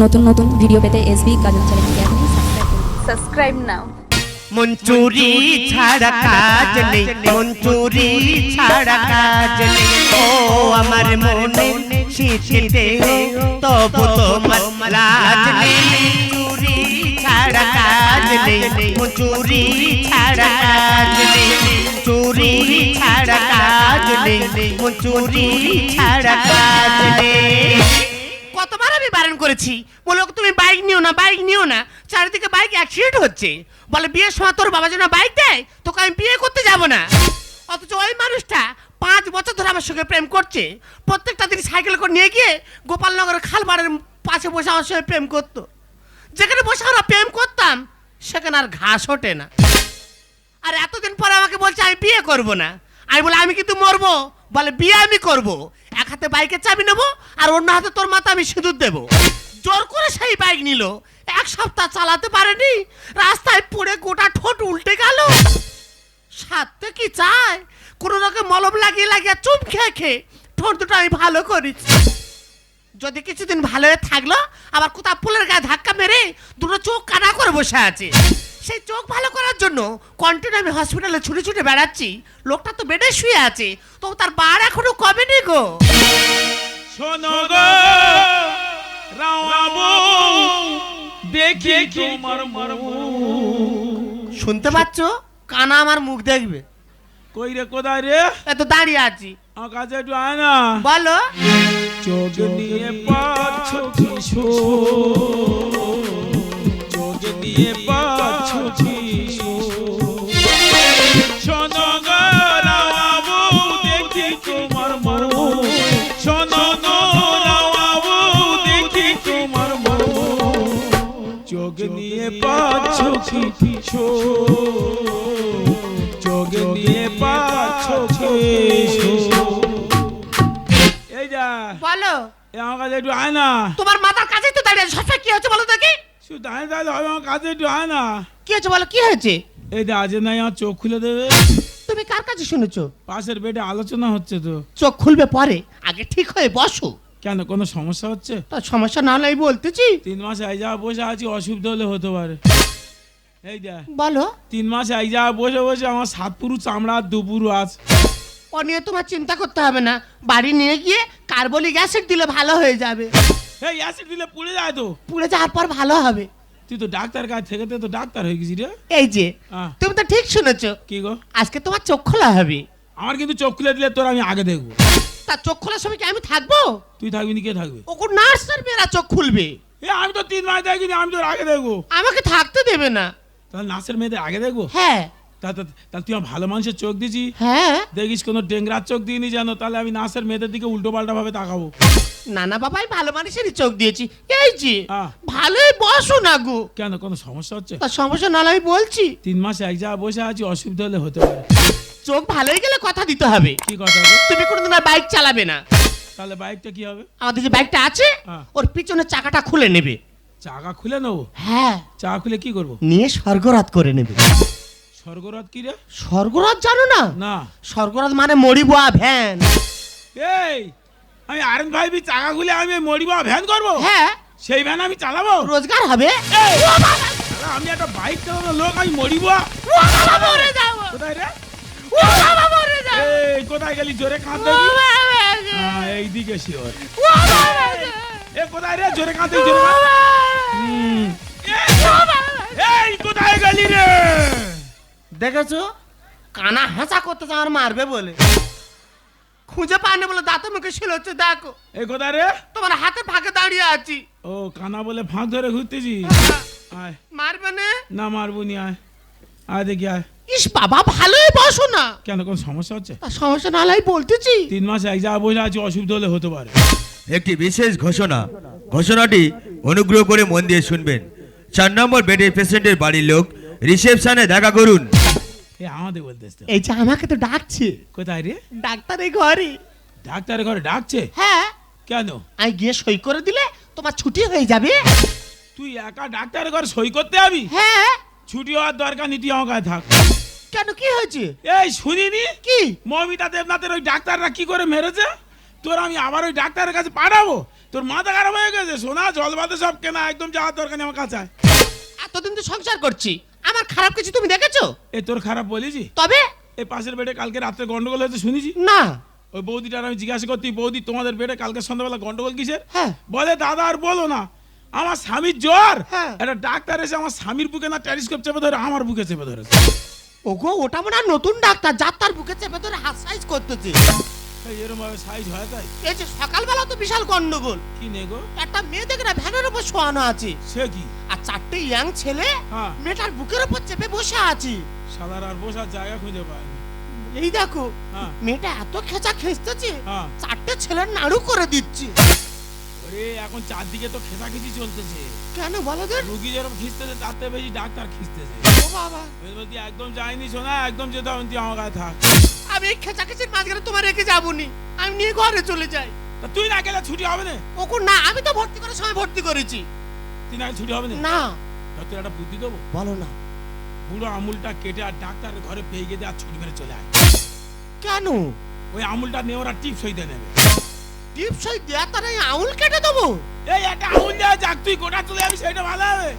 নতুন নতুন ভিডিও পেতে এসবি গাজন চ্যানেলকে আপনি সাবস্ক্রাইব নাও মঞ্চুরি ছাড়া কাজ নেই। মঞ্চুরি ছাড়া কাজ নেই। ও আমার মনে শীতে তবু তোমার লাজ নেই। মঞ্চুরি ছাড়া কাজ নেই। মঞ্চুরি ছাড়া কাজ নেই। চুরি ছাড়া কাজ নেই। মঞ্চুরি ছাড়া কাজ নেই। আমি বারণ করেছি। বলো তুমি বাইক নিও না বাইক নিও না। চারিদিকে বাইক অ্যাক্সিডেন্ট হচ্ছে। বলে, বিয়ের সময় তোর বাবা যেন বাইক দেয়, তোকে আমি বিয়ে করতে যাব না। অথচ ওই মানুষটা পাঁচ বছর ধরে আমার সঙ্গে প্রেম করছে। প্রত্যেকটা দিন সাইকেল করে নিয়ে গিয়ে গোপালনগরের খালবাড়ের পাশে বসে আমার সঙ্গে প্রেম করতো। যেখানে বসে আমরা প্রেম করতাম, সেখানে আর ঘাস ওঠে না। আর এতদিন পরে আমাকে বলছে, আমি বিয়ে করব না। আমি বলে, আমি কিন্তু মরবো। বলে, বিয়ে আমি করব। এক হাতে বাইকের চাবি নেব আর অন্য হাতে তোর মাথা আমি সিঁদুর দেবো। জোর করে সেই বাইক নিল। এক সপ্তাহ চালাতে পারেনি। রাস্তায় পড়ে গোটা ঠোঁট উল্টে গেল। সাথে কি চায়? কোনো রকম মলম লাগিয়ে লাগিয়ে চুপ খেয়ে খেয়ে ঠোঁট দুটো আমি ভালো করেছি। যদি কিছুদিন ভালো হয়ে থাকল, আবার কোথাও পুলের গায়ে ধাক্কা মেরে দুটো চোখ কানা করে বসে আছে। সেই চোখ ভালো করার জন্য কন্টিনিউ আমি হসপিটালে ছুটে ছুটে বেড়াচ্ছি। লোকটা তো বেডে শুয়ে আছে তো তার বার এখনও কবে নি গো। শোনো গো রাওয়াবো দেখি তোমার মর্ম শুনতে পাচ্ছ? কানা আমার মুখ দেখবে। কই রে কোথায় রে? এত দাঁড়িয়ে আছি। আমার কাছে একটু আয় না। বলো। চোখ নিয়ে পাচ্ছ কিশোর পাচ্ছ কিশোর চোখ নিয়ে পাচ্ছ এই যা। বলো। এ আমার কাছে একটু আয় না। তোমার মাথার কাছেই তো দাঁড়িয়ে সবসময় কি হচ্ছে বলো দেখি। শুধু দাঁড়িয়ে দাঁড়িয়ে হবে আমার কাছে একটু আয় না। কি হচ্ছে বলো কি হয়েছে? এই যে আজ নাই আমার চোখ খুলে দেবে। তুমি কার কাছে শুনেছো? পাশের বেডে আলোচনা হচ্ছে তো। চোখ খুলবে পরে? আগে ঠিক হয়ে বসো। কেন কোনো সমস্যা হচ্ছে? তার সমস্যা না হলে আমি বলতেছি। তিন মাস এই যা বসে আছি অসুবিধা হলে হতে পারে। এই যা বলো। তিন মাস এই যা বসে বসে আমার সাত পুরু চামড়া আর দু আছে ও নিয়ে তোমার চিন্তা করতে হবে না। বাড়ি নিয়ে গিয়ে কার্বলিক অ্যাসিড দিলে ভালো হয়ে যাবে। এই অ্যাসিড দিলে পুড়ে যায় তো। পুড়ে যাওয়ার পর ভালো হবে। তুই তো ডাক্তার কাছ থেকে তো ডাক্তার হয়ে গেছি রে। এই যে আহ, তুমি তো ঠিক শুনেছো। কি গো? আজকে তোমার চোখ খোলা হবে। আমার কিন্তু চোখ খুলে দিলে তোর আমি আগে দেখব। তা চোখ খোলার সময় কি আমি থাকব? তুই থাকবি না কে থাকবে? ও নার্সের মেয়েরা চোখ খুলবে। এ আমি তো তিন মাস দেখিনি আমি তোর আগে দেখব। আমাকে থাকতে দেবে না। তাহলে নাচের মেয়েদের আগে দেখব? হ্যাঁ। তা তা- তাহলে তুই ভালো মানুষের চোখ দিছি হ্যাঁ। দেখিস কোনো ডেংরার চোখ দিইনি জানো তাহলে আমি নাচের মেয়েদের দিকে উল্টো পাল্টা ভাবে তাকাবো। নানা বাবাই ভালো মানুষেরই চোখ দিয়েছি। এই যে ভালোই বসো না গো। কেন কোনো সমস্যা হচ্ছে? তার সমস্যা না আমি বলছি। তিন মাস এক জায়গায় বসে আছি অসুবিধা হলে হতে পারে। চোখ ভালোই গেলে কথা দিতে হবে। কি কথা তুমি কোনোদিন আর বাইক চালাবে না। তাহলে বাইকটা কি হবে? আমাদের যে বাইকটা আছে। ওর পিছনের চাকাটা খুলে নেবে। চাকা খুলে নেব? হ্যাঁ। চাকা খুলে কি করব? নিয়ে স্বর্গরাত করে নেবে। স্বর্গরাত কি রে? স্বর্গরাত জানো না? না। স্বর্গরাত মানে মরিবুয়া ভ্যান। এই আমি আর এন ভাই চাকা খুলে আমি মরিবা ভ্যান করব? হ্যাঁ। সেই ভ্যান আমি চালাবো? রোজগার হবে? আমি একটা বাইক চালানো লোক আমি মরিবা। কোথায় রে? কোথায় গেলি? জোরে কাঁদ হ্যাঁ, এ কোথায় রে? জোরে কাঁদ দেখি, জোরে এই, এই কোথায় গেলি রে? দেখেছ? কানা হাসা করতে আমার মারবে বলে। খুঁজে পায়নি বলে দাঁতে মুখে ছিল হচ্ছে দেখো। এই কোথায় রে? তোমার হাতে ফাঁকে দাঁড়িয়ে আছি। ও কানা বলে ফাঁক ধরে ঘুরতেছি? আয়। মারবে না? না মারবো নি আয়। আয় দেখি আয়। ইস বাবা ভালোই বসো না। কেন কোন সমস্যা হচ্ছে? তার সমস্যা না হলেই বলতেছি। তিন মাস এক জায়গায় বসে আছি অসুবিধা হলে হতে পারে। একটি বিশেষ ঘোষণা। ঘোষণাটি অনুগ্রহ করে মন দিয়ে শুনবেন। চার নম্বর বেডের পেশেন্টের বাড়ির লোক রিসেপশনে দেখা করুন। এ আমাদের বলতে এসতে। এই যে আমাকে তো ডাকছে। কোথায় রে? ডাক্তার এই ঘরে। ডাক্তারের ঘরে ডাকছে? হ্যাঁ। কেন? আমি গিয়ে সই করে দিলে তোমার ছুটি হয়ে যাবে। তুই একা ডাক্তারের ঘরে সই করতে যাবি? হ্যাঁ। ছুটি হওয়ার দরকার নীতি আমার কাছে থাক। কেন? কি হয়েছে? এই শুনিনি? কি? মমিতা দেবনাথের ওই ডাক্তাররা কি করে মেরেছে? তোর আমি আবার ওই ডাক্তারের কাছে পাঠাবো? তোর মাথা খারাপ হয়ে গেছে? সোনা জল বাদে সব কেনা একদম যাওয়ার দরকার নেই আমার কাছে এতদিন তো সংসার করছি। আমার খারাপ কিছু তুমি দেখেছ? এ তোর খারাপ বলেছি? তবে? এই পাশের বেডে কালকে রাত্রে গন্ডগোল হয়েছে শুনেছি? না। ওই বৌদিটার আমি জিজ্ঞাসা করতে বৌদি তোমাদের বেডে কালকে সন্ধ্যাবেলা গন্ডগোল কিসের? হ্যাঁ। বলে দাদা আর বলো না। আমার স্বামীর জ্বর। হ্যাঁ। একটা ডাক্তার এসে আমার স্বামীর বুকে না টেলিস্কোপ চেপে ধরে আমার বুকে চেপে ধরেছে। ওগো ওটা মনে হয় নতুন ডাক্তার যার তার বুকে চেপে ধরে হাত সাইজ করতেছে। এরকম ভাবে সাইজ হয় তাই? এই যে সকালবেলা তো বিশাল গন্ডগোল। কি নে গো? একটা মেয়ে দেখে না ভ্যানের উপর শোয়ানো আছে। সে কি? আর চারটে ইয়াং ছেলে হ্যাঁ। মেয়েটার বুকের উপর চেপে বসে আছে। সাদার আর বসার জায়গা খুঁজে পায়নি এই দেখো হ্যাঁ। মেয়েটা এত খেঁচা খেঁচতেছে হ্যাঁ। চারটে ছেলের নাড়ু করে দিচ্ছে। ওরে এখন চারদিকে তো খেতাখিচি চলতেছে। কেন বলো তো? রুগী যেরকম খিস্তেছে থেকে বেশি ডাক্তার খিস্তেছে ও বাবা। আমি বলছি একদম যাইনি শোনা একদম যেতে হবে তুই আমার কাছে থাক। আমি এই খেঁচা খেঁচির মাঝখানে তোমার রেখে যাবনি। আমি নিয়ে ঘরে চলে যাই। তা তুই না গেলে ছুটি হবে না? ওকে না আমি তো ভর্তি করার সময় ভর্তি করেছি। তুই না ছুটি হবে না? না। তোর একটা বুদ্ধি দেবো? বলো না। বুড়ো আমুলটা কেটে আর ডাক্তারের ঘরে পেয়ে গেছে আর ছুটি মেরে চলে আয়। কেন? ওই আমুলটা নিয়ে ওরা টিপস হইতে নেবে। টিপ সই দেয়া তার এই আউল কেটে দেবো? এই একটা আমুল দেওয়া যাক তুই গোটা চলে যাবি সেটা ভালো হবে।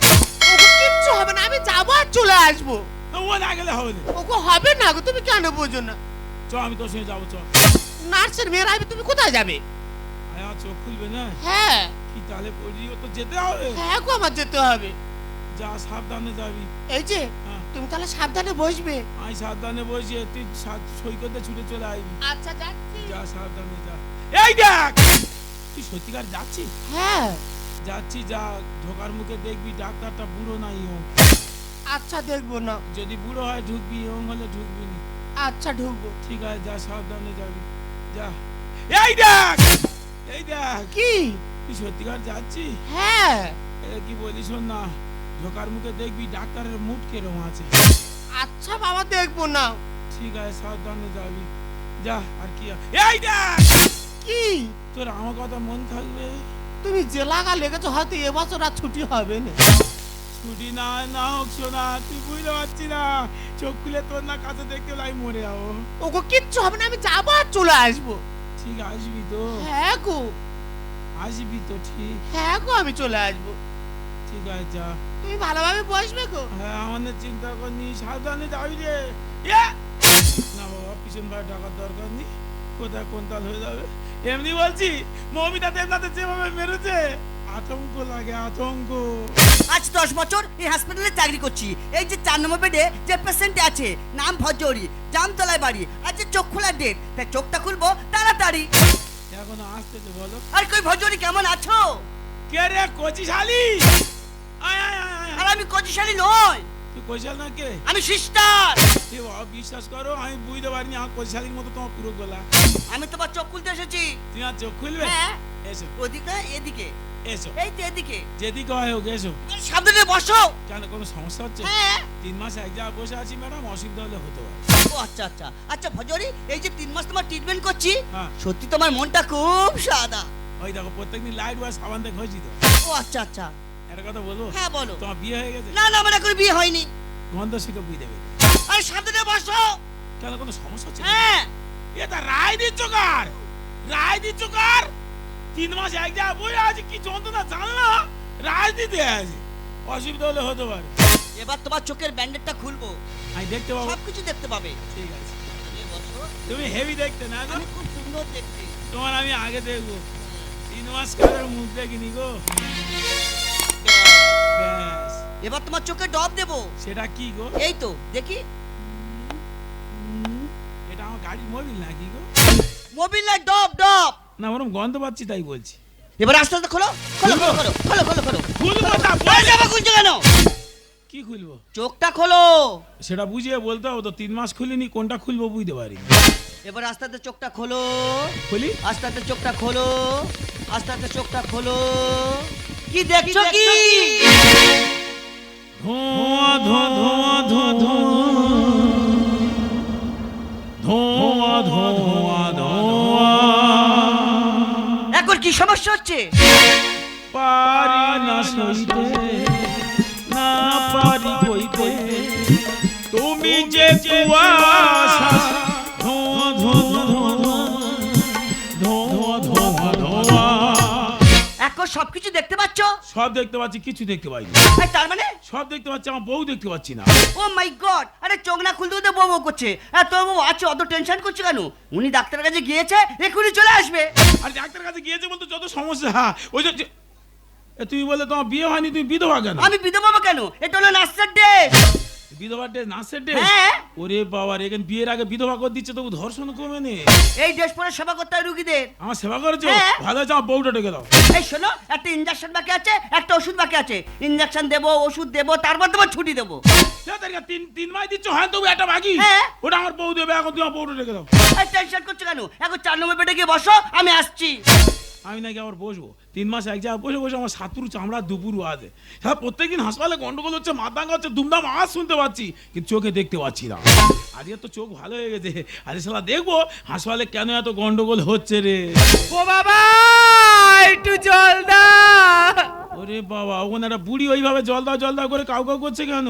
কিচ্ছু হবে না আমি যাব আর চলে আসব। ও না গেলে হবে না। ওকে হবে না গো তুমি কেন বোঝো না? চ আমি তোর সঙ্গে যাব চ। নার্সের মেয়েরা আসবে তুমি কোথায় যাবে? আয় চোখ খুলবে না? হ্যাঁ। কি তাহলে পড়ি ও তো যেতে হবে? হ্যাঁ গো আমার যেতে হবে। যা সাবধানে যাবি। এই যে হ্যাঁ। তুমি তাহলে সাবধানে বসবে। আমি সাবধানে বসে তুই সা- সই করতে ছুটে চলে আসবি। আচ্ছা যাচ্ছি। যা সাবধানে যা। এই দেখ! তুই সত্যিকার যাচ্ছিস? হ্যাঁ। যাচ্ছি যা ঢোকার মুখে দেখবি ডাক্তারটা বুড়ো না ইয়ং। আচ্ছা দেখব না। যদি বুড়ো হয় ঢুকবি ইয়ং হলে ঢুকবি না। আচ্ছা ঢুকবো। ঠিক আছে যা সাবধানে যাবি। যা। এই দেখ! এই দেখ! কি? তুই সত্যিকার যাচ্ছি হ্যাঁ। এটা কি বলি শোন না ঢোকার মুখে দেখবি ডাক্তারের মুড কেরম আছে। আচ্ছা বাবা দেখব না। ঠিক আছে সাবধানে যাবি। যা আর কি এই দেখ! কি? তোর আমার কথা মন থাকবে? তুমি যে লাগা লেগেছো হয়তো এবছর আর ছুটি হবে না। ছুটি না না হোক শোনা তুই বুঝতে পারছি না। চোখ খুলে তোর না কাছে দেখতে আমি মরে যাব। ওকে কিচ্ছু হবে না আমি যাব আর চলে আসব। ঠিক আসবি তো। হ্যাঁ গো। আসবি তো ঠিক। হ্যাঁ গো আমি চলে আসব। ঠিক আছে যা। তুমি ভালোভাবে বসবে গো। হ্যাঁ আমাদের চিন্তা করনি সাবধানে যাবি রে। না বাবা পিছন ভাই টাকার দরকার নেই। কোথায় কোন তাল হয়ে যাবে? এমনি বলছি মমিতা দেবনাথে যেভাবে মেরেছে আতঙ্ক লাগে আতঙ্ক। আজ দশ বছর এই হসপিটালে চাকরি করছি। এই যে চার নম্বর বেডে যে পেশেন্ট আছে নাম ভজরি জামতলায় বাড়ি আজ যে চোখ খোলার ডেট তাই চোখটা খুলবো তাড়াতাড়ি। এখন আসতেছে বলো। আর কই ভজরি কেমন আছো? কে রে কচি শালি? আয় আয় আয় আয়, আর আমি কচিশালী নয় তুই কচিশাল না কে? আমি সিস্টার! বিশ্বাস করো আমি বুঝতে পারিনি আমার মতো তোমার পুরো গলা। আমি তোমার চোখ খুলতে এসেছি। আর চোখ খুলবে? হ্যাঁ। এসো। ওদিকে এদিকে। এসো। এই তো এদিকে। যেদিকে হয় হোক এসো। সাবধানে বসো। কেন কোনো সমস্যা হচ্ছে? হ্যাঁ। তিন মাস এক জায়গায় বসে আছি ম্যাডাম অসুবিধা হলে হতে পারে। আচ্ছা আচ্ছা। আচ্ছা ভজরি এই যে তিন মাস তোমার ট্রিটমেন্ট করছি হ্যাঁ। সত্যি তোমার মনটা খুব সাদা। ওই দেখো প্রত্যেকদিন লাইট বা সাবান দিয়ে ঘষি তো। ও আচ্ছা আচ্ছা। একটা কথা বলব? হ্যাঁ বলো। তোমার বিয়ে হয়ে গেছে? না না আমার এখন বিয়ে হয়নি। গন্ধ শিখে বুঝে দেবে। আরে সাবধানে বসো। কেন কোনো সমস্যা হচ্ছে হ্যাঁ। এটা রায় দিচ্ছ কার? রায় দিচ্ছ কার? তিন মাস এক জায়গায় বসে আছি কি যন্ত্রণা জানলা রায় দিতে আছে। অসুবিধা হলে হতে পারে। এবার তোমার চোখের ব্যান্ডেডটা খুলবো। আমি দেখতে পাবো। সবকিছু দেখতে পাবে। ঠিক আছে। তুমি। হেভি দেখতে না আমি খুব সুন্দর দেখতে। তোমার আমি আগে দেখব। তিন মাস কালের মুখ দেখিনি গো। এবার তোমার চোখে ডব দেবো। সেটা কি গো? এই তো দেখি। এটা আমার গাড়ির মোবিল নাকি গো? Mobil light ডব ডব। না ওরম গন্ধ পাচ্ছি তাই বলছি। এবার আস্তে আস্তে খোলো খোলো খোলো খোলো খোলো খোলো খোলো। খুলবো এই বল। জামা খুলছো কেন? কি খুলবো? চোখটা খোলো। সেটা বুঝিয়ে বলতে হবে তো তিন মাস খুলিনি কোনটা খুলবো বুঝতে পারি এবার আস্তে আস্তে চোখটা খোলো। খুলি? আস্তে আস্তে চোখটা খোলো। আস্তে আস্তে চোখটা খোলো। কি দেখছ কি? ধোঁয়া ধোঁয়া ধোঁয়া ধোঁয়া ধোঁয়া ধোঁয়া ধোঁয়া এখন কি সমস্যা হচ্ছে? পারি না সইতে না পারি কইতে তুমি যে কুয়া আমার সবকিছু দেখতে পাচ্ছ? সব দেখতে পাচ্ছি কিছু দেখতে পাইনি। আর তার মানে? সব দেখতে পাচ্ছি আমার বউ দেখতে পাচ্ছি না। ও মাই গড আরে চোখ না খুলতে খুলতে বউ বউ করছে। আর তোর বউ আছে অত টেনশন করছে কেন? উনি ডাক্তারের কাছে গিয়েছে এক্ষুনি চলে আসবে। আর ডাক্তার কাছে গিয়েছে বলতে যত সমস্যা হ্যাঁ ওই যে তুমি বলে তোমার বিয়ে হয়নি তুমি বিধবা কেন? আমি বিধবা কেন? এটা হলো নার্সের ড্রেস বিধবা হ্যাঁ। ওরে বাবা রে এখানে বিয়ের আগে বিধবা করে দিচ্ছে তবু ধর্ষণ কমে নে। এই ড্রেস পরে সেবা করতে হয় রুগীদের। আমার সেবা করেছ? হ্যাঁ। ভালো আমার বউটা ডেকে দাও। এই শোনো একটা ইঞ্জেকশন বাকি আছে একটা ওষুধ বাকি আছে। ইঞ্জেকশন দেবো ওষুধ দেবো তারপর তোমার ছুটি দেবো। তিন তিন মাস দিচ্ছ হ্যাঁ তবু একটা বাকি? হ্যাঁ। ওটা আমার বউ দেবে এখন তুমি আমার বউটা ডেকে দাও। টেনশন করছ কেন? এখন চার নম্বর বেডে গিয়ে বসো আমি আসছি। আমি নাকি আবার বসবো? তিন মাস এক জায়গায় বসে বসে আমার সাতপুর চামড়া দুপুর আছে হ্যাঁ প্রত্যেকদিন হাসপাতালে গন্ডগোল হচ্ছে মাতাঙ্গা হচ্ছে দুমদাম আওয়াজ শুনতে পাচ্ছি, কিন্তু চোখে দেখতে পাচ্ছি না। আজকে তো চোখ ভালো হয়ে গেছে। আরে সালা দেখব হাসপাতালে কেন এত গন্ডগোল হচ্ছে রে। ও বাবা, একটু জল দা ওরে বাবা একটা বুড়ি ওইভাবে জল দাও জল দাও করে কাউ কাউ করছে কেন?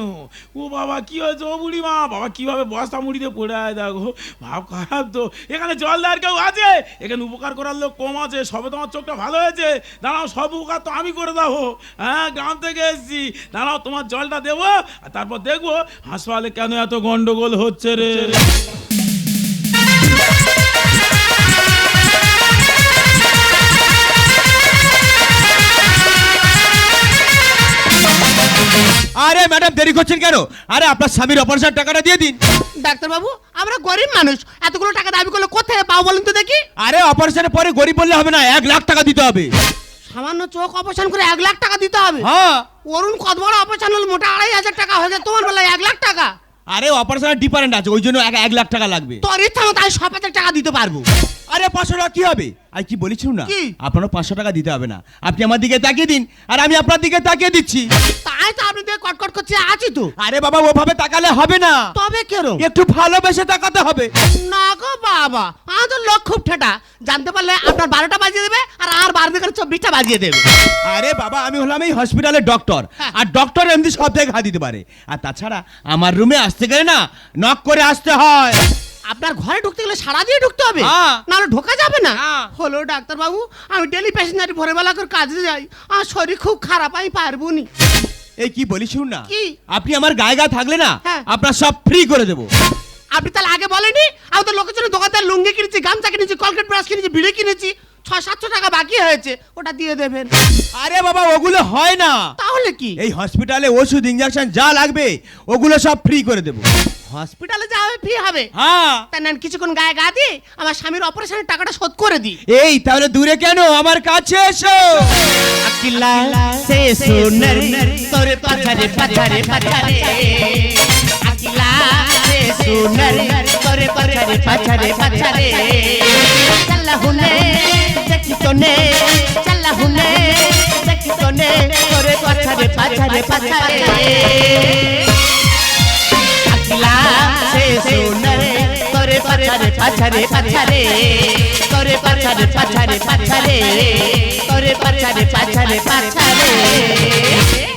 ও বাবা, কি হয়েছে ও বুড়ি মা? বাবা, কীভাবে বস্তা মুড়িতে পড়ে আয় দেখো, ভাব খারাপ তো। এখানে জল দেওয়ার কেউ আছে? এখানে উপকার করার লোক কম আছে, সবে তোমার চোখটা ভালো হয়েছে? দাঁড়াও, সব উপকার তো আমি করে দাও হ্যাঁ গ্রাম থেকে এসেছি। দাঁড়াও, তোমার জলটা দেবো, আর তারপর দেখব হাসপাতালে কেন এত গন্ডগোল হচ্ছে রে। আরে ম্যাডাম দেরি করছেন কেন? আরে আপনার স্বামীর অপারেশন টাকাটা দিয়ে দিন। ডাক্তারবাবু আমরা গরিব মানুষ। এতগুলো টাকা দাবি করলে কোথায় পাও বলুন তো দেখি? আরে অপারেশনের পরে গরিব বললে হবে না এক লাখ টাকা দিতে হবে। সামান্য চোখ অপারেশন করে এক লাখ টাকা দিতে হবে। হ্যাঁ। অরুণ কত বড় অপারেশন হল মোটা আড়াই হাজার টাকা হয়ে যায় তোমার বেলায় এক লাখ টাকা। আরে অপারেশনের ডিফারেন্ট আছে ওই জন্য এক এক লাখ টাকা লাগবে। তোর ইচ্ছা মতো আমি সব টাকা দিতে পারব। আরে পাঁচশো টাকা কি হবে? আর কি বলেছিলাম না? কি? আপনারও পাঁচশো টাকা দিতে হবে না। আপনি আমার দিকে তাকিয়ে দিন আর আমি আপনার দিকে তাকিয়ে দিচ্ছি। তাই তো আপনি দিয়ে কটকট করছে আছি তো। আরে বাবা ওভাবে তাকালে হবে না। তবে কেরম? একটু ভালোবেসে তাকাতে হবে। না গো বাবা আমার তো লোক খুব ঠেটা। জানতে পারলে আপনার বারোটা বাজিয়ে দেবে আর আর বারো দিকে চব্বিশটা বাজিয়ে দেবে। আরে বাবা আমি হলাম এই হসপিটালের ডক্টর হ্যাঁ। আর ডক্টর এমনি সব থেকে ঘা দিতে পারে। আর তাছাড়া আমার রুমে আসতে গেলে না নক করে আসতে হয়। আপনার ঘরে ঢুকতে গেলে সারা দিয়ে ঢুকতে হবে। হ্যাঁ। নাহলে ঢোকা যাবে না। হ্যাঁ। হলো ডাক্তার বাবু আমি ডেলি প্যাসেঞ্জারি ভোরবেলা করে কাজে যাই আমার শরীর খুব খারাপ আমি পারব নি এই কি বলি শুন না কি? আপনি আমার গায়ে গা থাকলে না হ্যাঁ। আপনার সব ফ্রি করে দেবো। আপনি তাহলে আগে বলেনি আমি তো লোকের জন্য দোকানদার লুঙ্গি কিনেছি গামছা কিনেছি কলকেট ব্রাশ কিনেছি বিড়ি কিনেছি ছ সাতশো টাকা বাকি হয়েছে ওটা দিয়ে দেবেন। আরে বাবা ওগুলো হয় না। তাহলে কি? এই হসপিটালে ওষুধ ইঞ্জেকশন যা লাগবে ওগুলো সব ফ্রি করে দেবো। হসপিটালে যাবে ফি হবে। হ্যাঁ। তা নেন কিছুক্ষণ গায়ে গা দি আমার স্বামীর অপারেশনের টাকাটা শোধ করে দি এই তাহলে দূরে কেন? আমার কাছে এসো। আকিলা সে সোনার তোরে পাথারে পাথারে পাথারে আকিলা সে সোনার তোরে পাথারে পাথারে পাথারে চালা হুনে দেখি তোনে চালা হুনে দেখি তোনে তোরে পাথারে পাথারে পাথারে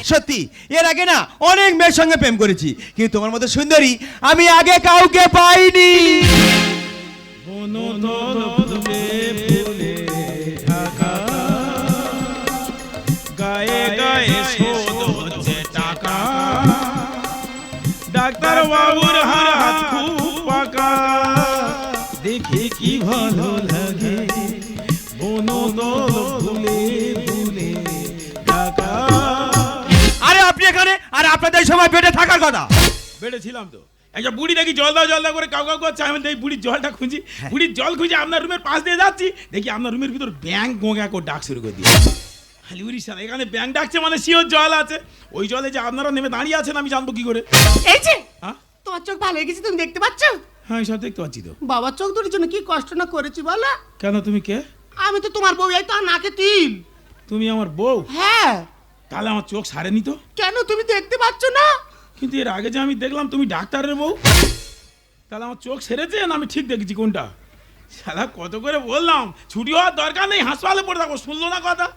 সত্যি এর আগে না অনেক মেয়ের সঙ্গে প্রেম করেছি কিন্তু তোমার মতো সুন্দরী আমি আগে কাউকে পাইনি। ডাক্তার বাবুর হাত খুব পাকা দেখে কি ভালো লাগে। বনদল ফুলে ফুলে ঢাকা। আরে আপনি এখানে? আর আপনাদের সময় বেডে থাকার কথা। বেড়েছিলাম তো। একটা বুড়ি দেখি জল দাও জল দাও করে কাউ কাউ করছে। আমি দেখি বুড়ির জলটা খুঁজি। বুড়ির জল খুঁজে আপনার রুমের পাশ দিয়ে যাচ্ছি। দেখি আপনার রুমের ভিতর ব্যাংক গোঙা করে ডাক শুরু করে দিয়ে খালি উড়িস এখানে ব্যাংক ডাকছে মানে শিওর জল আছে। ওই জলে যে আপনারা নেমে দাঁড়িয়ে আছেন আমি জানব কি করে। এই যে হ্যাঁ? তোমার চোখ ভালো হয়ে গেছে তুমি দেখতে পাচ্ছ? হ্যাঁ সব দেখতে পাচ্ছি তো। বাবার চোখ দুটির জন্য কি কষ্ট না করেছি বলো। কেন তুমি কে? আমি তো তোমার বউ এই তো নাকে তিল। তুমি আমার বউ? হ্যাঁ। তাহলে আমার চোখ সারেনি তো? কেন তুমি দেখতে পাচ্ছ না? কিন্তু এর আগে যে আমি দেখলাম তুমি ডাক্তারের বউ তাহলে আমার চোখ সেরেছে না? আমি ঠিক দেখেছি কোনটা। সাদা কত করে বললাম? ছুটি হওয়ার দরকার নেই হাসপাতালে পড়ে থাকো শুনলো না কথা?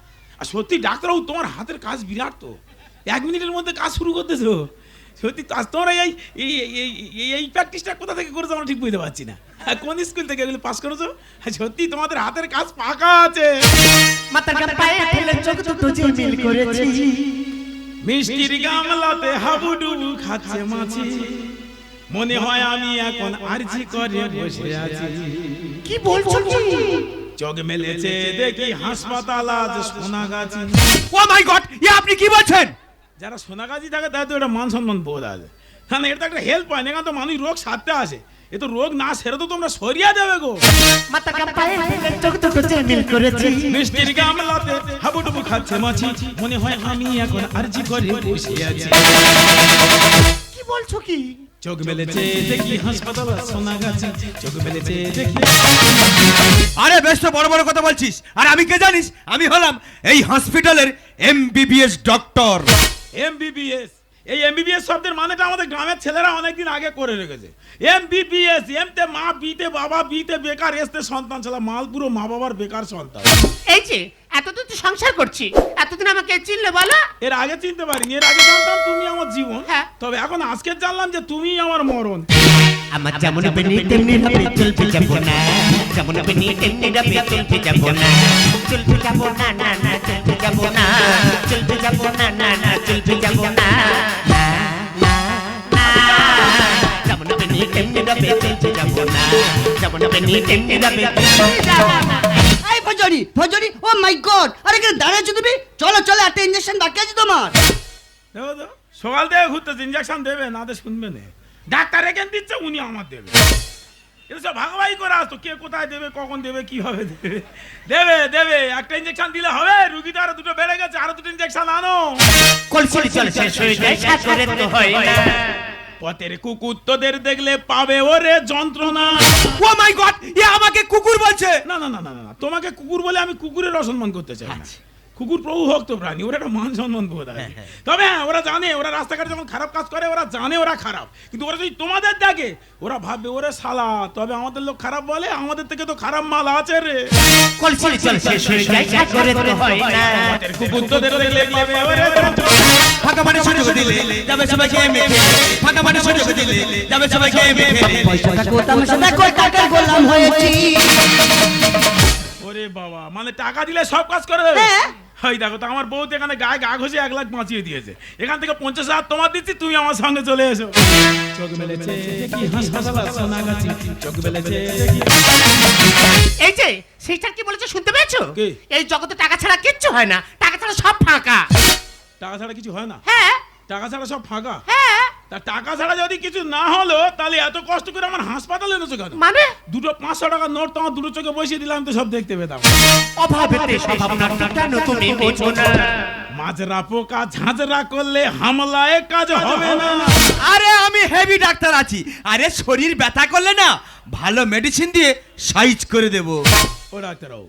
আর সত্যি ডাক্তারবাবু তোমার হাতের কাজ বিরাট তো। এক মিনিটের মধ্যে কাজ শুরু করতেছো। সত্যি আজ তোমরা এই এই এই প্র্যাকটিসটা কোথা থেকে করেছ আমরা ঠিক বুঝতে পারছি না। কোন স্কুল থেকে এগুলো পাস করেছ? সত্যি তোমাদের হাতের কাজ পাকা আছে। মাথার গাম পায়ে ফেলে চোখ দুটো ঝিলমিল করেছি। মিষ্টির গামলাতে হাবুডুবু খাচ্ছে মাছি। মনে হয় আমি এখন আরজি করে বসে আছি। কি বলছো চোখ মেলেছে দেখি হাসপাতাল আজ সোনাগাছি ও মাই গড এ আপনি কি বলছেন? যারা সোনাগাছি থাকে তাদের তো একটা মান সম্মান বোধ আছে। হ্যাঁ এটা তো একটা হেল্প হয় না তো মানুষ রোগ সারতে আসে। এ তো রোগ না সেরে তো তোমরা সরিয়ে দেবে গো। মাথার গাম পায়ে ফেলে চোখ দুটো ঝিলমিল করেছি। মিষ্টির গামলাতে হাবুডুবু খাচ্ছে মাছি। মনে হয় আমি এখন আরজি করে বসে আছি। কি বলছো কি? চোখ মেলেছে দেখি হাসপাতাল সোনাগাছি। চোখ মেলেছে দেখি আরে বেশ তো বড় বড় কথা বলছিস। আর আমি কে জানিস? আমি হলাম এই হসপিটালের এমবিবিএস ডক্টর এমবিবিএস এই এমবিবিএস শব্দের মানেটা আমাদের গ্রামের ছেলেরা অনেকদিন আগে করে রেখেছে। এম এমবিবিএস এমতে মা বিতে বাবা বিতে বেকার এসতে সন্তান ছেলে মাল পুরো মা বাবার বেকার সন্তান। এই যে এতদিন তো সংসার করছি এতদিন আমাকে চিনলে বলো। এর আগে চিনতে পারিনি এর আগে জানতাম তুমি আমার জীবন হ্যাঁ। তবে এখন আজকে জানলাম যে তুমি আমার মরণ। আমার যেমন বেনি তেমনি রবে চলতে যাব না। যেমন বেনি তেমনি রবে চলতে যাব না। চলতে যাব না। না না চলতে যাব না। চলতে যাব না না না চলতে যাব না। না, না, না। যেমন বেনি তেমনি রবে চলতে যাব না। যেমন বেনি তেমনি রবে চলতে যাব না। এই ভজরি ভজরি ও মাই গড। আরে এখানে দাঁড়িয়েছো তুমি? চলো চলো একটা ইঞ্জেকশন বাকি আছে তোমার। সকাল থেকে ঘুরতেছে ইঞ্জেকশন দেবে না শুনবে না। ডাক্তার এখান দিচ্ছে উনি আমার দেবে। এটা সব ভাগাভাগি করে আসতো কে কোথায় দেবে কখন দেবে কীভাবে দেবে। দেবে দেবে একটা ইঞ্জেকশন দিলে হবে রুগী তো আরও দুটো বেড়ে গেছে আরও দুটো ইঞ্জেকশন আনো। কলসি জল শেষ হয়ে যায় তো হয় না। পথের কুকুর তোদের দেখলে পাবে ওরে যন্ত্রণা। ও মাই গড এ আমাকে কুকুর বলছে। না না না না না না, তোমাকে কুকুর বলে আমি কুকুরের অসম্মান করতে চাই না। কুকুর প্রভু ভক্ত প্রাণী ওরা একটা মান সম্মান বোধ আছে তবে হ্যাঁ ওরা জানে ওরা রাস্তাঘাটে যখন খারাপ কাজ করে ওরা জানে ওরা খারাপ কিন্তু ওরা যদি তোমাদের দেখে ওরা ভাববে ওরে শালা তবে আমাদের লোক খারাপ বলে আমাদের থেকে তো খারাপ মাল আছে রে হয়ে হয় মানে মানে ওরে বাবা মানে টাকা দিলে সব কাজ করে দেবে হ্যাঁ। দেখো তো আমার বউ তো এখানে গায়ে গা ঘষে এক লাখ বাঁচিয়ে দিয়েছে। এখান থেকে পঞ্চাশ হাজার তোমার দিচ্ছি তুমি আমার সঙ্গে চলে এসো। এই যে সেইটা কি বলেছে শুনতে পেয়েছ? কি? এই জগতে টাকা ছাড়া কিচ্ছু হয় না টাকা ছাড়া সব ফাঁকা। টাকা ছাড়া কিছু হয় না? হ্যাঁ। টাকা ছাড়া সব ফাঁকা? হ্যাঁ। তা টাকা ছাড়া যদি কিছু না হলো তাহলে এত কষ্ট করে আমার হাসপাতালে এনেছো কেন? মানে? দুটো পাঁচশো টাকা নোট তোমার দুটো চোখে বসিয়ে দিলাম তো সব দেখতে পেতাম। অভাবেতে স্বভাব কেন তুমি বোঝো না? মাজরা পোকা ঝাঁঝরা করলে হামলায় কাজ হবে না। আরে আমি হেভি ডাক্তার আছি। আরে শরীর ব্যথা করলে না ভালো মেডিসিন দিয়ে সাইজ করে দেব। ও ডাক্তারবাবু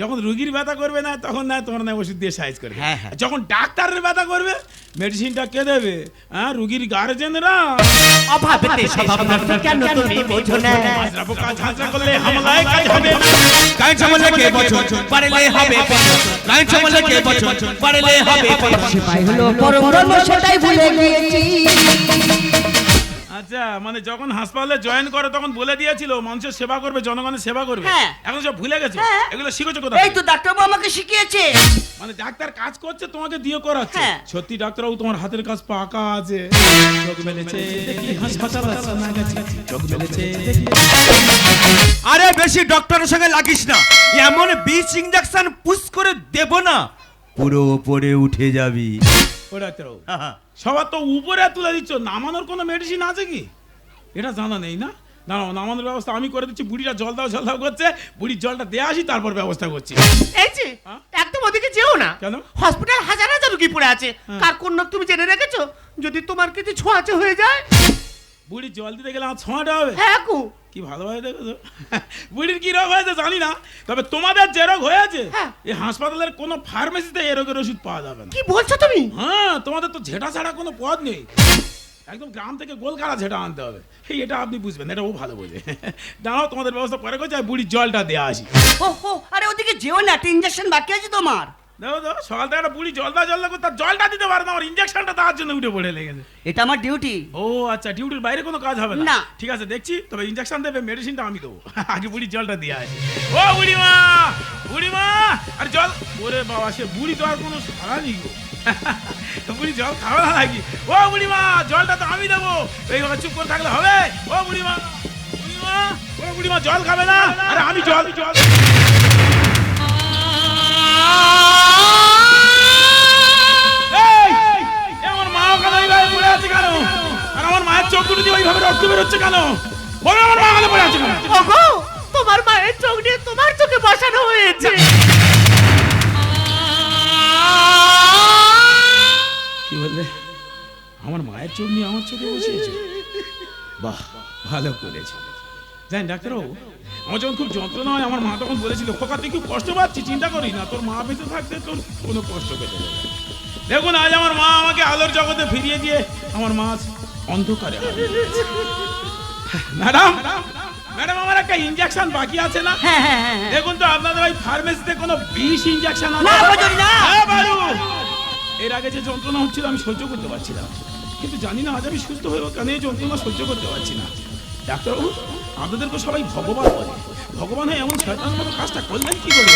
যখন রুগীর ব্যথা করবে না তখন না তোমার না ওষুধ দিয়ে সাইজ করবে। হ্যাঁ, হ্যাঁ। যখন ডাক্তারের ব্যথা করবে মেডিসিনটা কে দেবে? হ্যাঁ রুগীর গার্জেনরা অভাবেতে স্বভাব কেন তুমি বোঝো না? পোকা ঝাঁঝরা করলে হামলায় কাজ হবে? না গাইড সামলে কে বছর পারলে হবে গাইড সামলে কে বছর পারলে হবে হলো পরম সেটাই ভুলে গিয়েছি। আচ্ছা মানে যখন হাসপাতালে জয়েন করে তখন বলে দিয়েছিল মানুষের সেবা করবে জনগণের সেবা করবে। হ্যাঁ। এখন সব ভুলে গেছে? হ্যাঁ। এগুলো শিখেছো কোথায় এই তো ডাক্তারবাবু আমাকে শিখিয়েছে। মানে ডাক্তার কাজ করছে তোমাকে দিয়ে করাচ্ছে। হ্যাঁ। সত্যি ডাক্তারবাবু তোমার হাতের কাজ পাকা আছে। চোখ মেলেছে দেখি হাসপাতাল শোনা গেছে। চোখ মেলেছে আরে বেশি ডক্টরের সঙ্গে লাগিস না। এমন বিষ ইঞ্জেকশন পুশ করে দেব না। পুরো উপরে উঠে যাবি। ও ডাক্তারবাবু সবার তো উপরে তুলে দিচ্ছ নামানোর কোনো মেডিসিন আছে কি? এটা জানা নেই না? দাঁড়াও নামানোর ব্যবস্থা আমি করে দিচ্ছি বুড়িটা জল দাও জল দাও করছে বুড়ির জলটা দেওয়া আসি তারপর ব্যবস্থা করছি। এই যে হ্যাঁ? একদম ওদিকে যেও না। কেন? হসপিটাল হাজার হাজার রুগী পড়ে আছে। হ্যাঁ। কার কোন তুমি জেনে রেখেছো? যদি তোমার কিছু ছোঁয়াচে হয়ে যায় বুড়ির জল দিতে গেলে আমার ছোঁয়াটা হবে। হ্যাঁ কু কি ভালোভাবে দেখেছ বুড়ির কি রোগ হয়েছে জানি না তবে তোমাদের যে রোগ হয়েছে হ্যাঁ। এই হাসপাতালের কোনো ফার্মেসিতে এই রোগের ওষুধ পাওয়া যাবে না। কি বলছো তুমি? হ্যাঁ তোমাদের তো ঝেটা ছাড়া কোনো পথ নেই। একদম গ্রাম থেকে গোলকারা ঝেটা আনতে হবে। এই এটা আপনি বুঝবেন এটা ও ভালো বোঝে। দাঁড়াও তোমাদের ব্যবস্থা পরে করছে আর বুড়ির জলটা দেওয়া আসি। ও আরে ওদিকে যেও না একটা ইঞ্জেকশন বাকি আছে তোমার। দেখো সকাল থেকে একটা বুড়ি জলদা জলদা করে তার জলটা দিতে পারে না আমার ইঞ্জেকশনটা তার জন্য উঠে পড়ে লেগেছে। এটা আমার ডিউটি ও আচ্ছা ডিউটির বাইরে কোনো কাজ হবে না। ঠিক আছে দেখছি তবে ইঞ্জেকশন দেবে মেডিসিনটা আমি দেবো। আগে বুড়ি জলটা দিয়ে আসি ও বুড়িমা! বুড়িমা! আর জল ওরে বাবা সে বুড়ি তো আর কোনো সারা নেই গো। বুড়ি জল খাওয়া না নাকি? ও বুড়িমা জলটা তো আমি দেবো। এইভাবে চুপ করে থাকলে হবে? ও বুড়িমা বুড়িমা ও বুড়িমা জল খাবে না? আরে আমি জল জল। আমার মা ওখানে ওইভাবে পড়ে আছে কেন? আর আমার মায়ের চোখ দুটো দিয়ে ওইভাবে রক্ত বেরোচ্ছে কেন? বলো আমার মা ওখানে পড়ে আছে কেন? ওগো তোমার মায়ের চোখ দিয়ে তোমার চোখে বসানো হয়েছে। কি বললে? আমার মায়ের চোখ নিয়ে আমার চোখে বসিয়েছে? বাহ ভালো করেছে। জানি ডাক্তারবাবু আমার যখন খুব যন্ত্রণা হয় আমার মা তখন বলেছিল খোকা তুই খুব কষ্ট পাচ্ছি চিন্তা করিস না তোর মা বেঁচে থাকতে তোর কোনো কষ্ট পেতে না। দেখুন আজ আমার মা আমাকে আলোর জগতে ফিরিয়ে দিয়ে আমার মা অন্ধকারে ম্যাডাম ম্যাডাম আমার একটা ইনজেকশন বাকি আছে না হ্যাঁ হ্যাঁ হ্যাঁ। দেখুন তো আপনাদের ওই ফার্মেসিতে কোনো বিষ ইনজেকশন। এর আগে যে যন্ত্রণা হচ্ছিল আমি সহ্য করতে পারছিলাম কিন্তু জানি না আজ আমি সুস্থ হয়ে কেন এই যন্ত্রণা সহ্য করতে পারছি না ডাক্তারবাবু আপনাদেরকে সবাই ভগবান বলে। ভগবান হয়ে এমন শয়তান মতো কাজটা করলেন কি করে?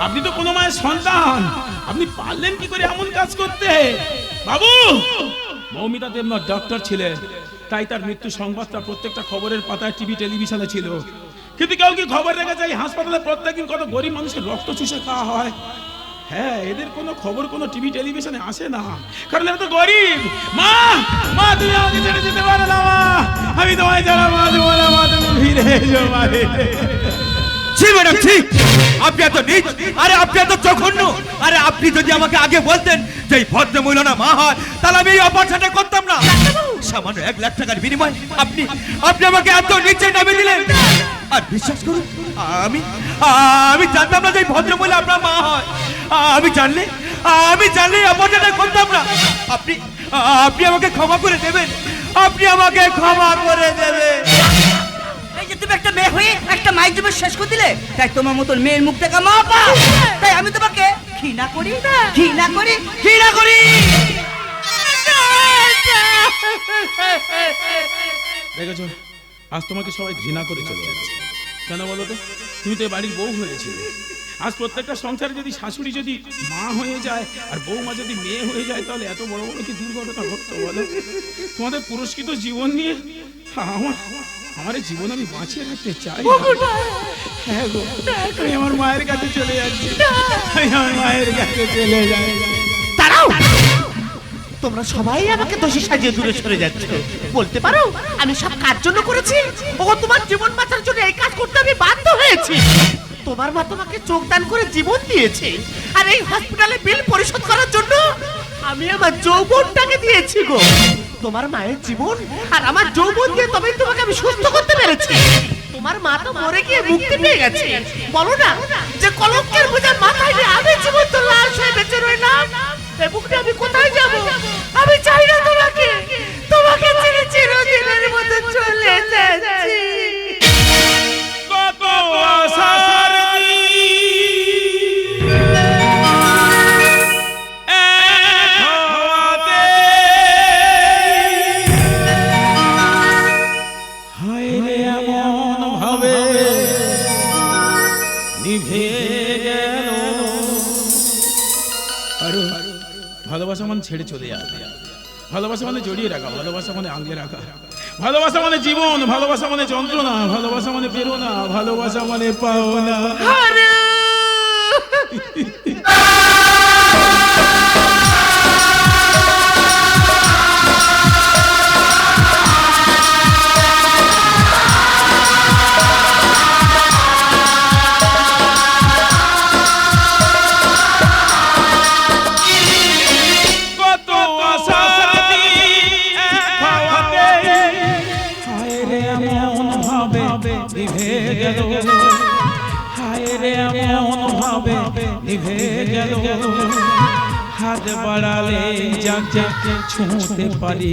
আপনি তো কোনো মায়ের সন্তান। আপনি পারলেন কি করে এমন কাজ করতে? বাবু! মৌমিতা দেবনাথ ডক্টর ছিলেন। তাই তার মৃত্যু সংবাদটা প্রত্যেকটা খবরের পাতায় টিভি, টেলিভিশনে ছিল। কিন্তু কেউ কি খবর রেখেছে এই হাসপাতালে প্রত্যেকদিন কত গরিব মানুষের রক্ত চুষে খাওয়া হয়? হ্যাঁ এদের কোনো খবর কোনো টিভি টেলিভিশনে আসে না কারণ এরা তো গরিব মা মা তুমি আমাকে ছেড়ে যেতে পারো না মা আমি তোমায় ছাড়া মা তোমার মা তুমি ফিরে এসো মা ছি ম্যাডাম ছি আপনি এত নিচ আরে আপনি এত জঘন্য। আরে আপনি যদি আমাকে আগে বলতেন যে এই ভদ্র মহিলা মা হয় তাহলে আমি এই অপারেশনটা করতাম না। সামান্য এক লাখ টাকার বিনিময় আপনি আপনি আমাকে এত নিচে নামিয়ে দিলেন। আর বিশ্বাস করুন আমি আমি জানতাম না যে এই ভদ্র মহিলা আপনার মা হয়। আমি জানলে আমি জানলে অপারেশনটা করতাম না। আপনি আপনি আমাকে ক্ষমা করে দেবেন। আপনি আমাকে ক্ষমা করে দেবেন। হয়ে একটা মায়ের জীবন শেষ করে দিলে, তাই তোমার মতন মেয়ের মুখ দেখা মা পাও তাই আমি তোমাকে ঘৃণা করি ঘৃণা করি ঘৃণা করি। দেখেছ? আজ তোমাকে সবাই ঘৃণা করে চলে যাচ্ছে। কেন বলো তো? তুমি তো বাড়ির বউ হয়েছিলে। আজ প্রত্যেকটা সংসারে যদি শাশুড়ি যদি মা হয়ে যায়, আর বৌমা যদি মেয়ে হয়ে যায়, তাহলে এত বড় বড় কি দুর্ঘটনা ঘটতো বলো? তোমাদের পুরস্কৃত জীবন নিয়ে আমার আমার জীবন আমি বাঁচিয়ে রাখতে চাই। হ্যাঁ গো আমি আমার মায়ের কাছে চলে যাচ্ছি। আমি আমার মায়ের কাছে চলে যাই। দাঁড়াও। তোমরা সবাই আমাকে দোষী সাজিয়ে দূরে সরে যাচ্ছ। বলতে পারো আমি সব কার জন্য করেছি? ও তোমার জীবন বাঁচার জন্য এই কাজ করতে আমি বাধ্য হয়েছি। তোমার মা তোমাকে চোখ দান করে জীবন দিয়েছে। আর এই হসপিটালে বিল পরিশোধ করার জন্য আমি আমার যৌবনটাকে দিয়েছি গো। তোমার মায়ের জীবন? আর আমার যৌবন দিয়ে তবেই তোমাকে আমি সুস্থ করতে পেরেছি। তোমার মা তো মরে গিয়ে মুক্তি পেয়ে গেছে। বলো না যে কলঙ্কের বোঝা মাথায় নিয়ে আমি জীবন তো লাশ হয়ে বেঁচে রইলাম বুকটা আমি কোথায় যাব? আমি চাই না তোমাকে। তোমাকে ছেড়ে চিরদিনের মতো চলে যাচ্ছি। কত আশার ছেড়ে চলে যাবে ভালোবাসা মানে জড়িয়ে রাখা, ভালোবাসা মানে আঙ্গে রাখা। ভালোবাসা মানে জীবন, ভালোবাসা মানে যন্ত্রণা, ভালোবাসা মানে প্রেরণা, ভালোবাসা মানে পাওনা। এমন ভাবে নিভে গেল। হায় রে, এমন ভাবে নিভে গেল। হাত বাড়ালে যাক যাক ছুঁতে পারি।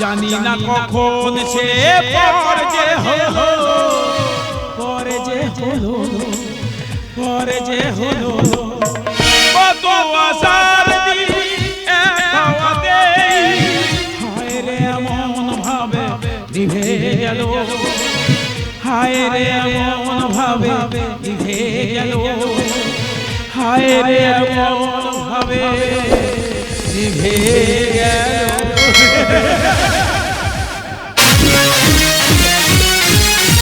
জানি না কখন সে পর যে হলো, পরে যে হলো, পরে যে হলো। কত আশার গেল। হায় রে এমন ভাবে নিভে গেল। হায় রে এমন ভাবে নিভে গেল।